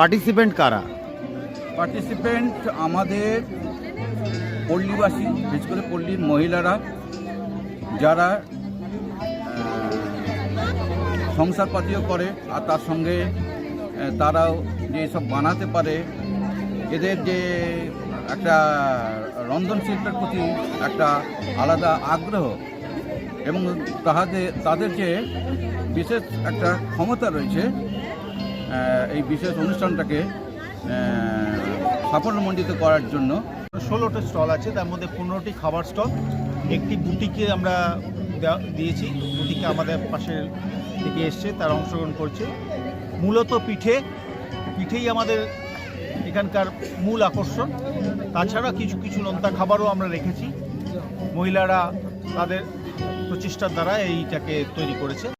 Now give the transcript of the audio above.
Participant কারা? Participant আমাদের পল্লীবাসী, বিশেষ করে পল্লীর মহিলারা, যারা সংসারপাতিও করে, আর তার সঙ্গে তারাও যে সব বানাতে পারে, এদের যে একটা রন্ধন শিল্পের প্রতি একটা আলাদা আগ্রহ এবং তাহাদের, তাদের যে বিশেষ একটা ক্ষমতা রয়েছে এই বিশেষ অনুষ্ঠানটাকে সাফল্যমণ্ডিত করার জন্য। ষোলোটা স্টল আছে, তার মধ্যে পনেরোটি খাবার স্টল, একটি বুটিকে আমরা দিয়েছি, বুটিকে আমাদের পাশের থেকে এসছে, তারা অংশগ্রহণ করছে। মূলত পিঠে, পিঠেই আমাদের এখানকার মূল আকর্ষণ। তাছাড়া কিছু কিছু নোনতা খাবারও আমরা রেখেছি। মহিলারা তাদের প্রচেষ্টার দ্বারা এইটাকে তৈরি করেছে।